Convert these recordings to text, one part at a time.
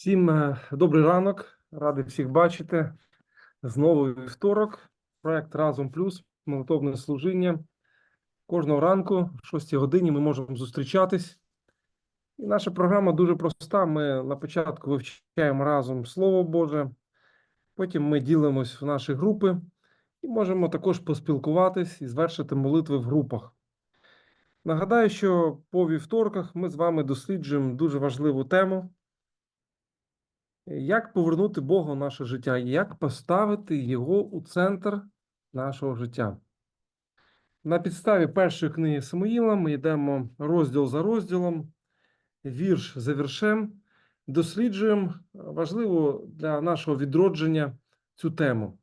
Всім е, добрий ранок, радий всіх бачити. Знову вівторок. Проект Разом Плюс, молитовне служіння. Кожного ранку, в 6 годині, ми можемо зустрічатись. І наша програма дуже проста. Ми на початку вивчаємо разом Слово Боже, потім ми ділимось в наші групи і можемо також поспілкуватись і звершити молитви в групах. Нагадаю, що по вівторках ми з вами досліджуємо дуже важливу тему. Як повернути Бога в наше життя, як поставити Його у центр нашого життя? На підставі першої книги Самуїла ми йдемо розділ за розділом, вірш за віршем, досліджуємо важливу для нашого відродження цю тему.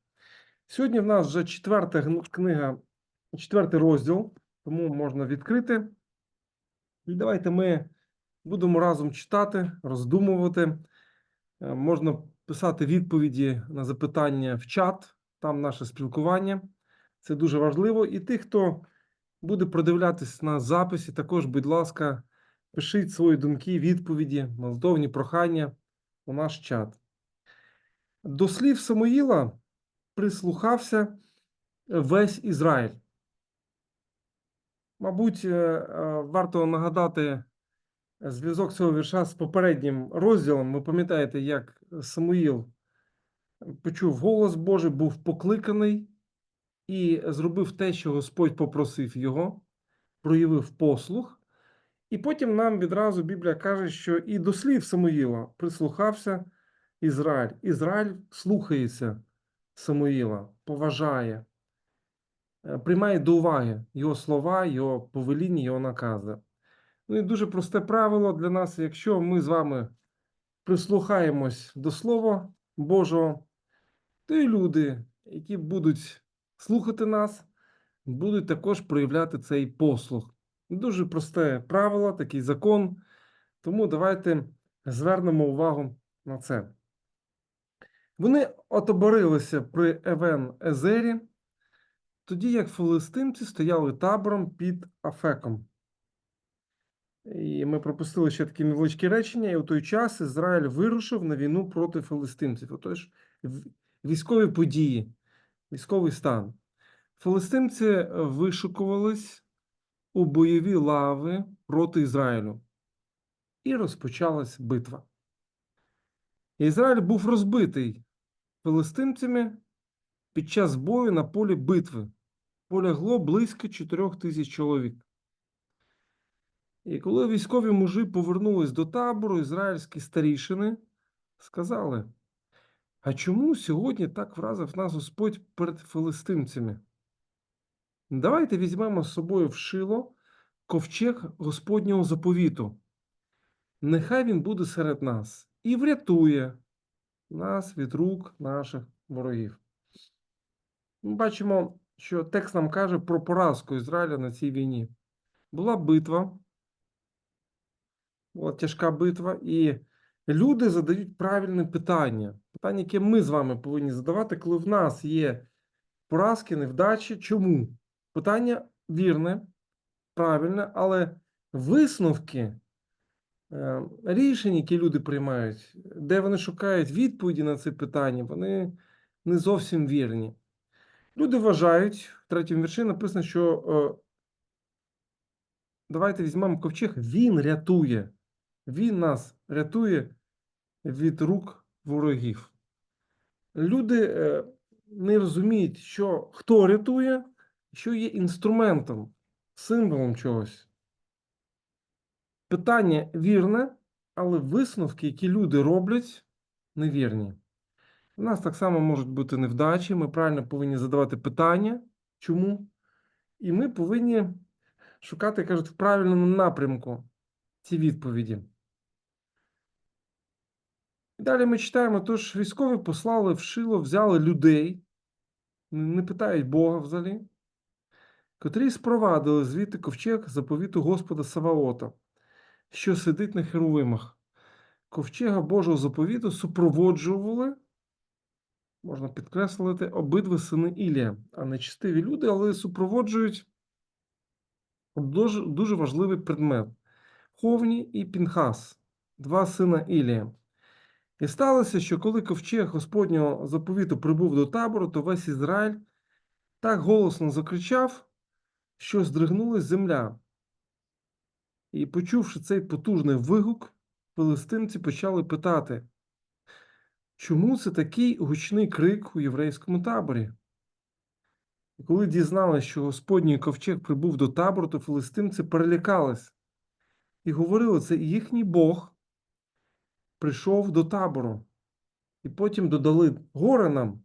Сьогодні в нас вже четверта книга, четвертий розділ, тому можна відкрити. І давайте ми будемо разом читати, роздумувати. Е, Можна писати відповіді на запитання в чат, там наше спілкування. Це дуже важливо. І тих, хто буде продивлятись на записі, також, будь ласка, пишіть свої думки, відповіді, молитовні прохання у наш чат. До слів Самуїла прислухався весь Ізраїль. Мабуть, е, е, варто нагадати зв'язок цього вірша з попереднім розділом. Ви пам'ятаєте, як Самуїл почув голос Божий, був покликаний і зробив те, що Господь попросив його, проявив послух. І потім нам відразу Біблія каже, що і до слів Самуїла прислухався Ізраїль. Ізраїль слухається Самуїла, поважає, е, приймає до уваги його слова, його повеління, його накази. Ну і дуже просте правило для нас, якщо ми з вами прислухаємось до Слова Божого, то і люди, які будуть слухати нас, будуть також проявляти цей послух. Дуже просте правило, такий закон. Тому давайте звернемо увагу на це. Вони отоборилися при Евен Езері, тоді як филистимці стояли табором під Афеком. І ми пропустили ще такі невеличкі речення, і у той час Ізраїль вирушив на війну проти филистимців. Отож, військові події, військовий стан. Филистимці е, вишукувались у бойові лави проти Ізраїлю. І розпочалась битва. Ізраїль був розбитий филистимцями під час бою на полі битви. Полягло близько 4 тисяч чоловік. І коли військові мужі повернулись до табору, ізраїльські старішини сказали: А чому сьогодні так вразив нас Господь перед филистимцями? Давайте візьмемо з собою в шило ковчег Господнього заповіту. Нехай він буде серед нас і врятує нас від рук наших ворогів. Ми бачимо, що текст нам каже про поразку Ізраїля на цій війні. Була битва, була тяжка битва, і люди задають правильне питання. Питання, яке ми з вами повинні задавати, коли в нас є поразки, невдачі. Чому? Питання вірне, правильне, але висновки, е, рішення, які люди приймають, де вони шукають відповіді на це питання, вони не зовсім вірні. Люди вважають, в третьому вірші написано, що е, давайте візьмемо ковчег, він рятує. Він нас рятує від рук ворогів. Люди е, не розуміють, що хто рятує, що є інструментом, символом чогось. Питання вірне, але висновки, які люди роблять, невірні. У нас так само можуть бути невдачі. Ми правильно повинні задавати питання, чому? І ми повинні шукати, кажуть, в правильному напрямку ці відповіді. І Далі ми читаємо, тож військові послали в Шило, взяли людей, не питають Бога взагалі, котрі спровадили звідти ковчег заповіту Господа Саваота, що сидить на херовимах. Ковчега Божого заповіту супроводжували, можна підкреслити, обидва сини Ілія, а не чистиві люди, але супроводжують дуже, дуже важливий предмет Ховні і Пінхас, два сина Ілія. І сталося, що коли ковчег Господнього заповіту прибув до табору, то весь Ізраїль так голосно закричав, що здригнулась земля. І, почувши цей потужний вигук, филистимці почали питати, чому це такий гучний крик у єврейському таборі? І коли дізналися, що Господній ковчег прибув до табору, то филистимці перелякались і говорили, це їхній Бог прийшов до табору. І потім додали горе нам,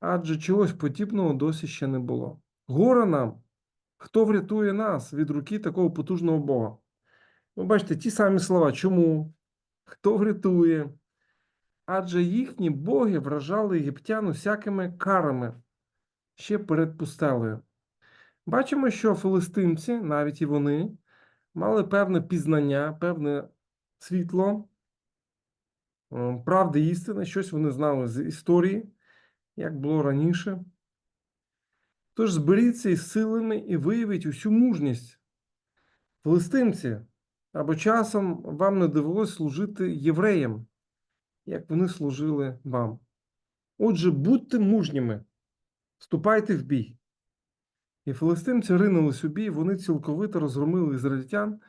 адже чогось подібного досі ще не було. Горе нам, хто врятує нас від руки такого потужного Бога. Ви бачите, ті самі слова. Чому? Хто врятує? Адже їхні боги вражали єгиптян усякими карами ще перед пустелею. Бачимо, що филистимці, навіть і вони, мали певне пізнання, певне світло, правди істини, щось вони знали з історії, як було раніше. Тож зберіться із силами і виявіть усю мужність. Филистимці, або часом вам не довелось служити євреям, як вони служили вам. Отже, будьте мужніми, вступайте в бій. І филистимці ринулись у бій, вони цілковито розгромили ізраїльтян,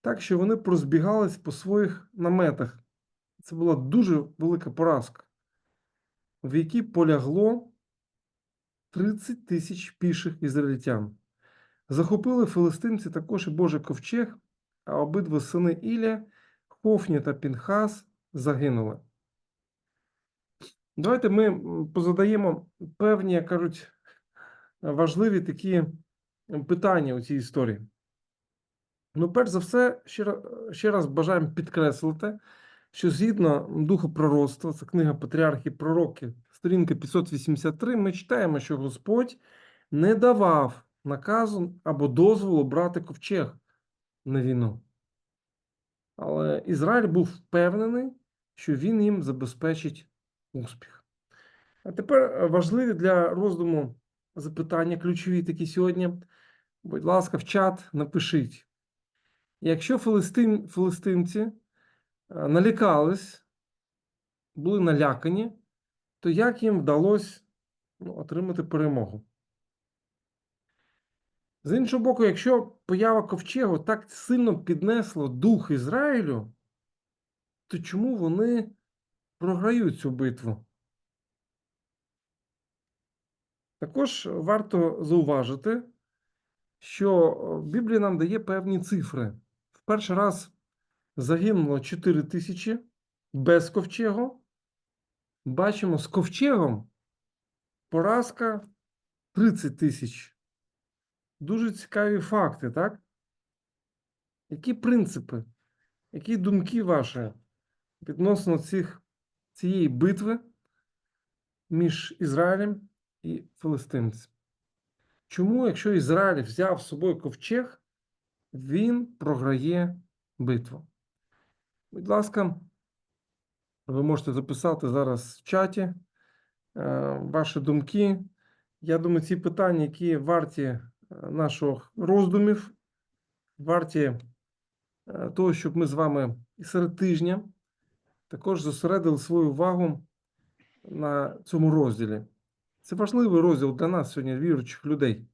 так що вони прозбігались по своїх наметах. Це була дуже велика поразка, в якій полягло 30 тисяч піших ізраїльтян. Захопили филистимці також і Божий ковчег, а обидва сини Ілля, Хофні та Пінхас загинули. Давайте ми позадаємо певні, як кажуть, важливі такі питання у цій історії. Ну, перш за все, ще, ра- ще раз бажаємо підкреслити, що згідно духу пророцтва, це книга Патріархи Пророки, сторінка 583, ми читаємо, що Господь не давав наказу або дозволу брати ковчег на війну. Але Ізраїль був впевнений, що він їм забезпечить успіх. А тепер е, важливі для роздуму запитання, ключові такі сьогодні. Будь ласка, в чат напишіть. Якщо филистим, филистимці налякались, були налякані, то як їм вдалося ну, отримати перемогу? З іншого боку, якщо поява ковчегу так сильно піднесла дух Ізраїлю, то чому вони програють цю битву? Також варто зауважити, що в Біблії нам дає певні цифри. В перший раз загинуло 4 тисячі без ковчегу. Бачимо з ковчегом поразка 30 тисяч. Дуже цікаві факти, так? Які принципи, які думки ваші відносно цих, цієї битви між Ізраїлем і филистимцем? Чому, якщо Ізраїль взяв з собою ковчег, він програє битву? Будь ласка, ви можете записати зараз в чаті е, ваші думки. Я думаю, ці питання, які варті е, наших роздумів, варті е, того, щоб ми з вами і серед тижня також зосередили свою увагу на цьому розділі. Це важливий розділ для нас сьогодні, віруючих людей.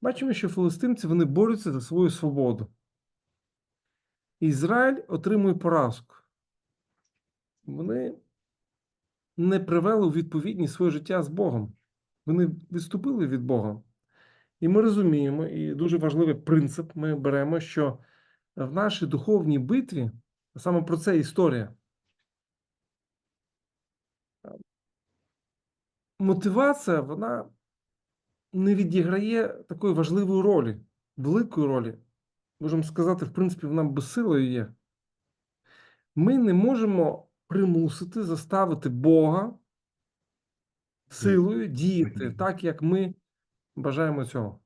Бачимо, що филистимці вони борються за свою свободу. Ізраїль отримує поразку. Вони не привели у відповідність своє життя з Богом. Вони відступили від Бога. І ми розуміємо, і дуже важливий принцип ми беремо, що в нашій духовній битві, саме про це історія, мотивація, вона не відіграє такої важливої ролі, великої ролі. Можемо сказати, в принципі, вона безсилою є. Ми не можемо примусити, заставити Бога силою діяти так, як ми бажаємо цього.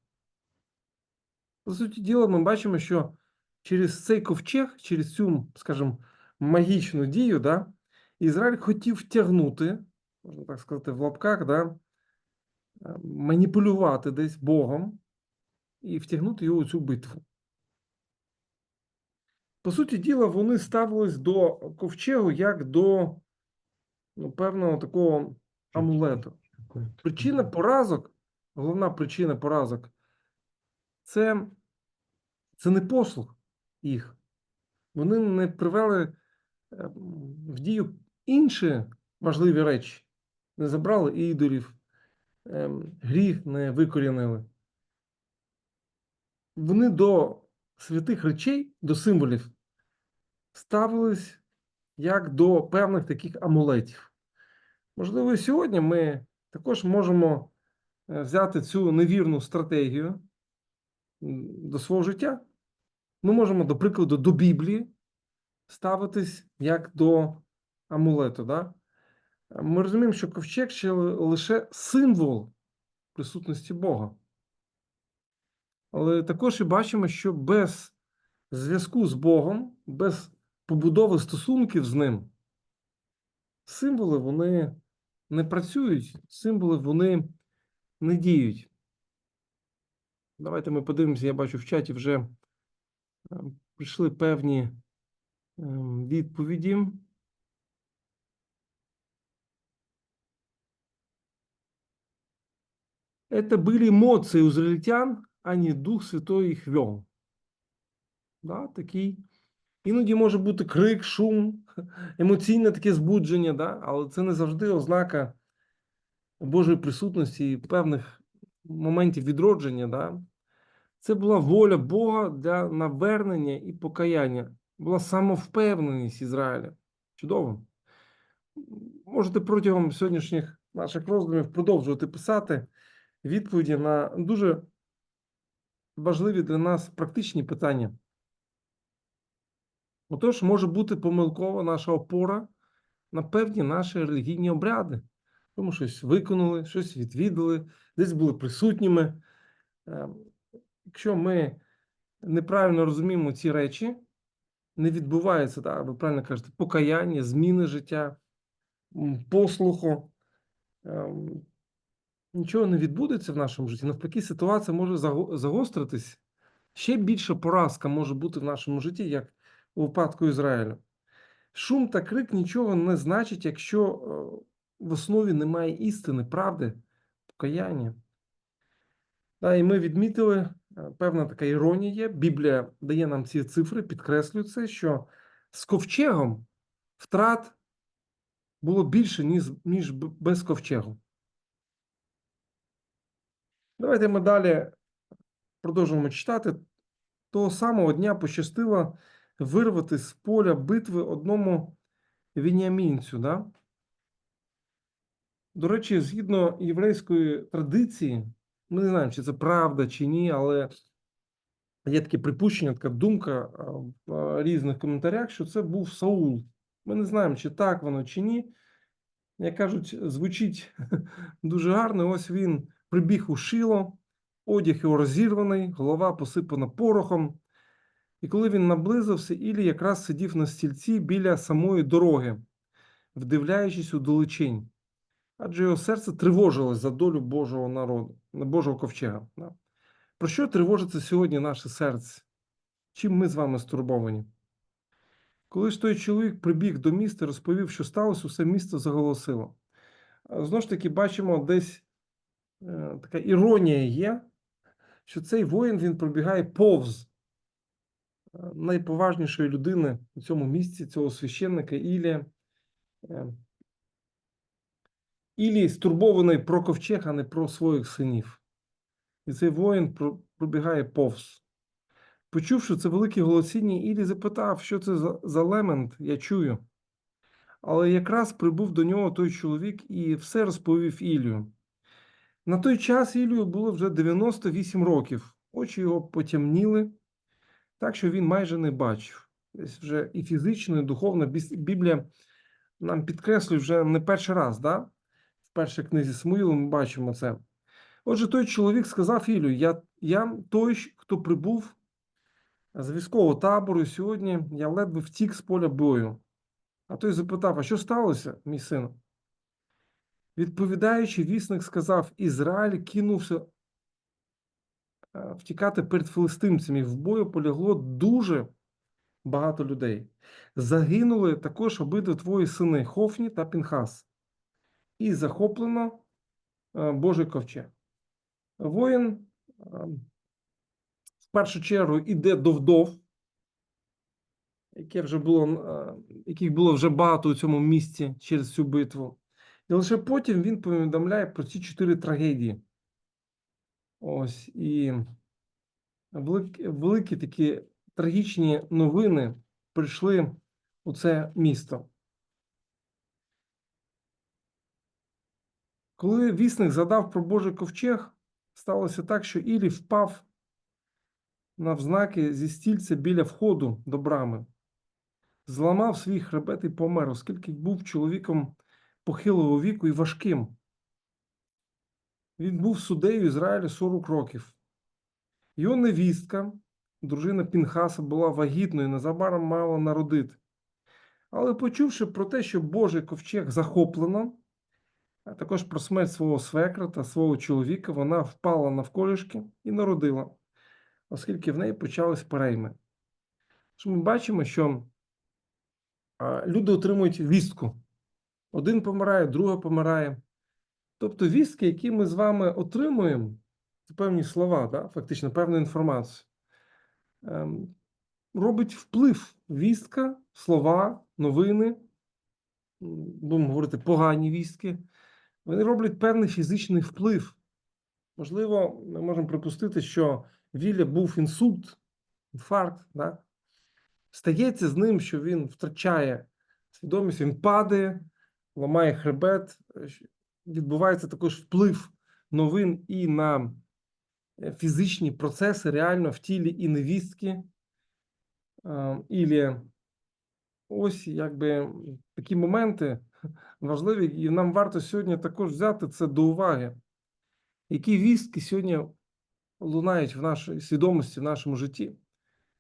По суті діла, ми бачимо, що через цей ковчег, через цю, скажімо, магічну дію, да, Ізраїль хотів втягнути, можна так сказати, в лапках, да, е, маніпулювати десь Богом і втягнути його у цю битву. По суті діла, вони ставились до ковчегу як до ну, певного такого амулету. Причина поразок, головна причина поразок це, це не послух їх. Вони не привели е, в дію інші важливі речі. Не забрали ідолів, ем, гріх не викорінили. Вони до святих речей, до символів ставились як до певних таких амулетів. Можливо, сьогодні ми також можемо е, взяти цю невірну стратегію до свого життя. Ми можемо, до прикладу, до Біблії ставитись як до амулету. Да? Ми розуміємо, що ковчег ще лише символ присутності Бога Але також і бачимо, що без зв'язку з Богом, без побудови стосунків з ним, символи вони не працюють, символи вони не діють. Давайте ми подивимося, я бачу в чаті вже е, прийшли певні ем, відповіді. Это были эмоции у израильтян, а не Дух Святой їх вел. Да, такий. Іноді може бути крик, шум, емоційне таке збудження, да? але це не завжди ознака Божої присутності і певних моментів відродження. Да? Це була воля Бога для навернення і покаяння, була самовпевненість Ізраїля. Чудово. Можете протягом сьогоднішніх наших роздумів продовжувати писати відповіді на дуже важливі для нас практичні питання. Отож, може бути помилкова наша опора на певні наші релігійні обряди. Тому щось виконали, щось відвідали, десь були присутніми. Е, Якщо ми неправильно розуміємо ці речі, не відбувається, так, ви правильно кажете, покаяння, зміни життя, послуху. Нічого не відбудеться в нашому житті. Навпаки, ситуація може загостритись. Ще більша поразка може бути в нашому житті, як у випадку Ізраїлю. Шум та крик нічого не значить, якщо е, в основі немає істини, правди, покаяння. Да, і ми відмітили, е, певна така іронія є. Біблія дає нам ці цифри, підкреслює це, що з ковчегом втрат було більше, ніж без ковчегу. Давайте ми далі продовжуємо читати. Того самого дня пощастило вирвати з поля битви одному вінямінцю. Да? До речі, згідно єврейської традиції, ми не знаємо, чи це правда чи ні, але є таке припущення, така думка в різних коментарях, що це був Саул. Ми не знаємо, чи так воно, чи ні. Як кажуть, звучить дуже гарно. Ось він прибіг у шило, одяг його розірваний, голова посипана порохом. І коли він наблизився, Ілі якраз сидів на стільці біля самої дороги, вдивляючись у далечінь. Адже його серце тривожилось за долю Божого народу, Божого ковчега. Про що тривожиться сьогодні наше серце? Чим ми з вами стурбовані? Коли ж той чоловік прибіг до міста розповів, що сталося, усе місто заголосило. Знову ж таки, бачимо десь така іронія є, що цей воїн він пробігає повз е, найповажнішої людини у цьому місці, цього священника Ілія. Е, Ілій стурбований про ковчег, а не про своїх синів. І цей воїн пробігає повз. Почувши це велике голосіння, Ілі запитав, що це за лемент, я чую. Але якраз прибув до нього той чоловік і все розповів Ілію. На той час Ілію було вже 98 років. Очі його потемніли, так що він майже не бачив. Десь вже і фізично, і духовно Біблія нам підкреслює вже не перший раз, да? в першій книзі Самуїла ми бачимо це. Отже, той чоловік сказав Ілю: я, я той, хто прибув з військового табору, сьогодні я ледве втік з поля бою. А той запитав: А що сталося, мій син? Відповідаючи, вісник сказав: Ізраїль кинувся е, втікати перед филистимцями. В бою полягло дуже багато людей. Загинули також обидва твої сини Хофні та Пінхас. І захоплено е, Божий ковчег. Воїн е, в першу чергу іде до вдов, вже було, е, яких було вже багато у цьому місці через цю битву. І лише потім він повідомляє про ці чотири трагедії. Ось і великі, великі такі трагічні новини прийшли у це місто. Коли вісник задав про Божий ковчег, сталося так, що Ілі впав навзнаки зі стільця біля входу до брами, зламав свій хребет і помер, оскільки був чоловіком похилого віку і важким. Він був суддею Ізраїля 40 років. Його невістка, дружина Пінхаса, була вагітною, незабаром мала народити. Але почувши про те, що Божий ковчег захоплено, а також про смерть свого свекра та свого чоловіка, вона впала навколішки і народила, оскільки в неї почались перейми. Ми бачимо, що люди отримують вістку. Один помирає, другий помирає. Тобто вістки, які ми з вами отримуємо, це певні слова, да? фактично певну інформацію, ем, робить вплив вістка, слова, новини, будемо говорити, погані вістки. Вони роблять певний фізичний вплив. Можливо, ми можемо припустити, що Вілля був інсульт, інфаркт. Да? Стається з ним, що він втрачає свідомість, він падає, ламає хребет. Відбувається також вплив новин і на е, фізичні процеси реально в тілі і невістки. Е, Ілі ось якби такі моменти важливі, і нам варто сьогодні також взяти це до уваги. Які вістки сьогодні лунають в нашій свідомості, в нашому житті?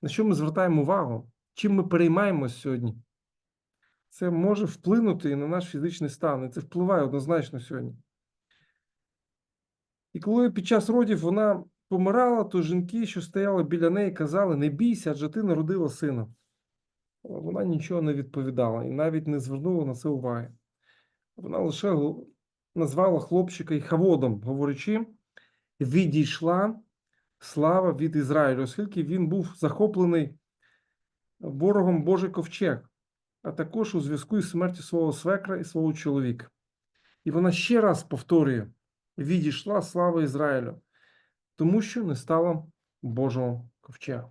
На що ми звертаємо увагу? Чим ми переймаємось сьогодні? Це може вплинути і на наш фізичний стан, і це впливає однозначно сьогодні. І коли під час родів вона помирала, то жінки, що стояли біля неї, казали: Не бійся, адже ти народила сина. Вона нічого не відповідала і навіть не звернула на це уваги. Вона лише назвала хлопчика і хаводом, говорячи, відійшла слава від Ізраїлю, оскільки він був захоплений ворогом Божий ковчег, а також у зв'язку із смертю свого свекра і свого чоловіка. І вона ще раз повторює: відійшла слава Ізраїлю, тому що не стало Божого ковчега.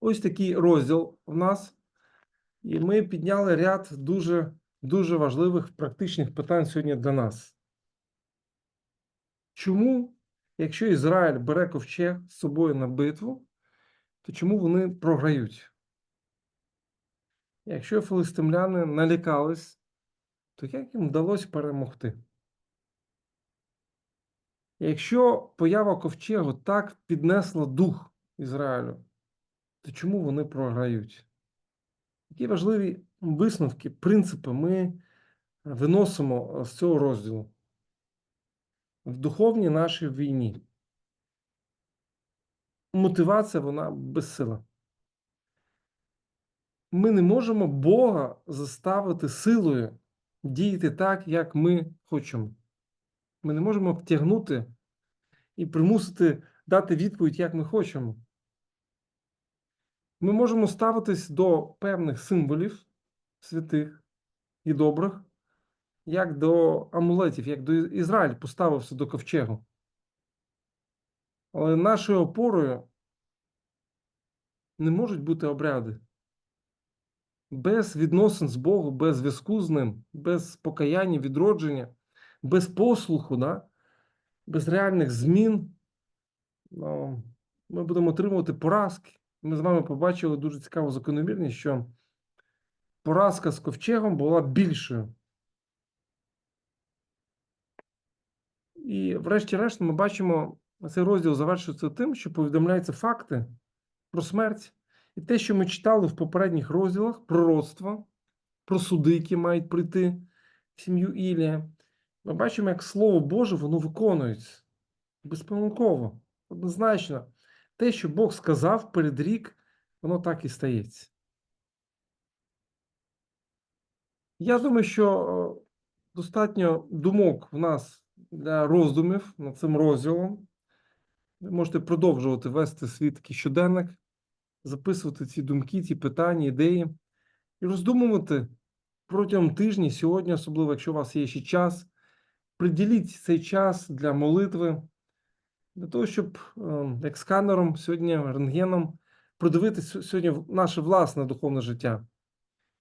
Ось такий розділ в нас. І ми підняли ряд дуже, дуже важливих практичних питань сьогодні для нас. Чому, якщо Ізраїль бере ковчег з собою на битву, то чому вони програють? Якщо филистимляни налякались, то як їм вдалося перемогти? Якщо поява ковчегу так піднесла дух Ізраїлю, то чому вони програють? Які важливі висновки, принципи ми виносимо з цього розділу в духовній нашій війні? Мотивація вона безсила. Ми не можемо Бога заставити силою діяти так, як ми хочемо. Ми не можемо втягнути і примусити дати відповідь, як ми хочемо. Ми можемо ставитись до певних символів святих і добрих, як до амулетів, як до Ізраїль поставився до ковчегу. Але нашою опорою не можуть бути обряди. Без відносин з Богом, без зв'язку з Ним, без покаяння, відродження, без послуху, да? без реальних змін, ну, ми будемо отримувати поразки. Ми з вами побачили дуже цікаву закономірність, що поразка з ковчегом була більшою. І, врешті-решт, ми бачимо, цей розділ завершується тим, що повідомляються факти про смерть. І те, що ми читали в попередніх розділах, пророцтва, про суди, які мають прийти в сім'ю Ілія. Ми бачимо, як Слово Боже, воно виконується безпомилково, однозначно. Те, що Бог сказав, передрік, воно так і стається. Я думаю, що е, достатньо думок в нас для роздумів над цим розділом. Ви можете продовжувати вести свій такий щоденник, записувати ці думки, ці питання, ідеї і роздумувати протягом тижня, сьогодні, особливо, якщо у вас є ще час, приділіть цей час для молитви, для того, щоб е, як сканером сьогодні, рентгеном, продивитися сьогодні наше власне духовне життя,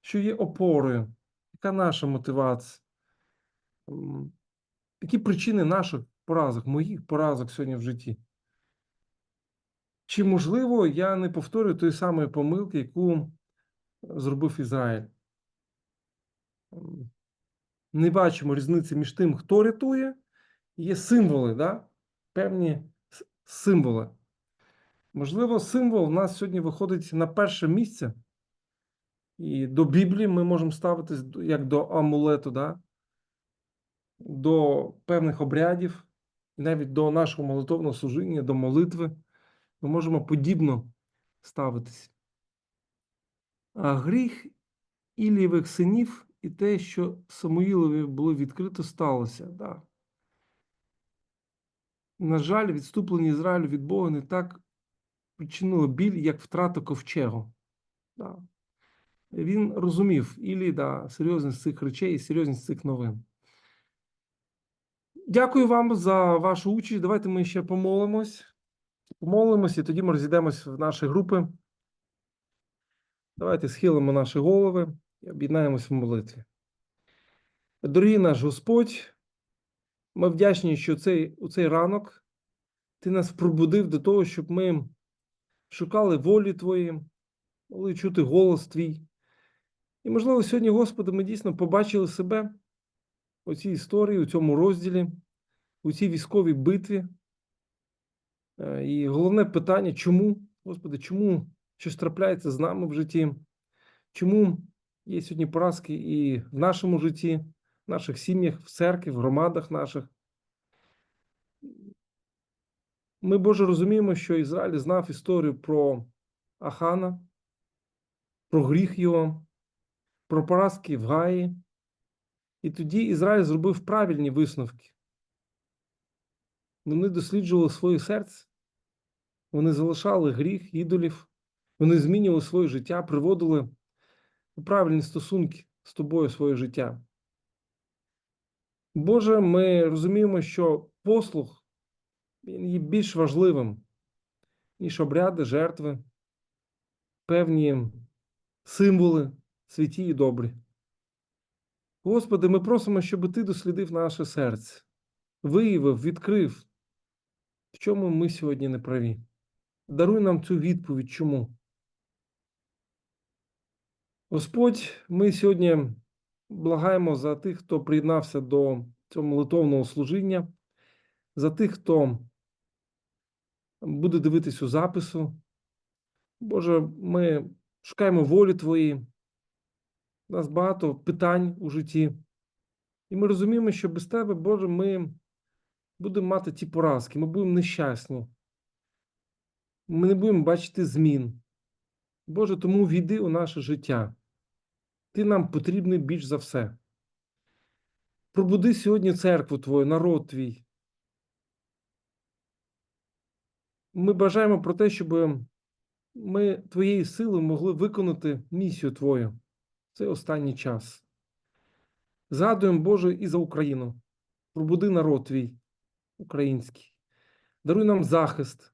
що є опорою, яка наша мотивація, які причини наших поразок, моїх поразок сьогодні в житті. Чи можливо я не повторюю тої самої помилки, яку зробив Ізраїль? Не бачимо різниці між тим, хто рятує, є символи, да? певні символи. Можливо, символ в нас сьогодні виходить на перше місце. І до Біблії ми можемо ставитись як до амулету, да? до певних обрядів, навіть до нашого молитовного служіння, до молитви. Ми можемо подібно ставитись. А гріх Ілієвих синів і те, що Самуїлові було відкрито, сталося. Да. На жаль, відступлення Ізраїлю від Бога не так причинило біль, як втрата ковчегу. Да. Він розумів Ілі, да, серйозність цих речей і серйозність цих новин. Дякую вам за вашу участь. Давайте ми ще помолимось. Помолимось, і тоді ми розійдемось в наші групи. Давайте схилимо наші голови і об'єднаємось в молитві. Дорогий наш Господь, ми вдячні, що цей, у цей ранок Ти нас пробудив до того, щоб ми шукали волі Твої, могли чути голос Твій. І, можливо, сьогодні, Господи, ми дійсно побачили себе у цій історії, у цьому розділі, у цій військовій битві. Е, І головне питання, чому, Господи, чому щось трапляється з нами в житті? Чому є сьогодні поразки і в нашому житті, в наших сім'ях, в церкві, в громадах наших? Ми, Боже, розуміємо, що Ізраїль знав історію про Ахана, про гріх його, про поразки в Гаї. І тоді Ізраїль зробив правильні висновки. Вони досліджували своє серце, вони залишали гріх, ідолів, вони змінювали своє життя, приводили у правильні стосунки з тобою своє життя. Боже, ми розуміємо, що послуг він є більш важливим, ніж обряди, жертви, певні символи святі і добрі. Господи, ми просимо, щоб Ти дослідив наше серце, виявив, відкрив, в чому ми сьогодні не праві. Даруй нам цю відповідь, чому. Господь, ми сьогодні благаємо за тих, хто приєднався до цього молитовного служіння, за тих, хто буде дивитись у запису. Боже, ми шукаємо волі Твої. У нас багато питань у житті. І ми розуміємо, що без Тебе, Боже, ми будемо мати ті поразки, ми будемо нещасні. Ми не будемо бачити змін. Боже, тому війди у наше життя. Ти нам потрібний більш за все. Пробуди сьогодні церкву Твою, народ твій. Ми бажаємо про те, щоб ми Твоєю силою могли виконати місію Твою в цей останній час. Згадуємо, Боже, і за Україну. Пробуди народ твій український. Даруй нам захист.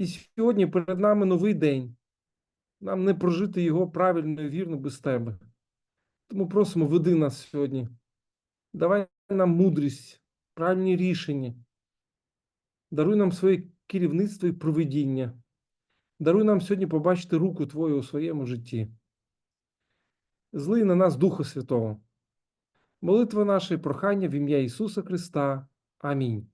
І сьогодні перед нами новий день. Нам не прожити його правильно і вірно без тебе. Тому просимо, веди нас сьогодні. Давай нам мудрість, правильні рішення. Даруй нам своє керівництво і проведіння. Даруй нам сьогодні побачити руку Твою у своєму житті. Злий на нас Духа Святого. Молитва наша і прохання в ім'я Ісуса Христа. Амінь.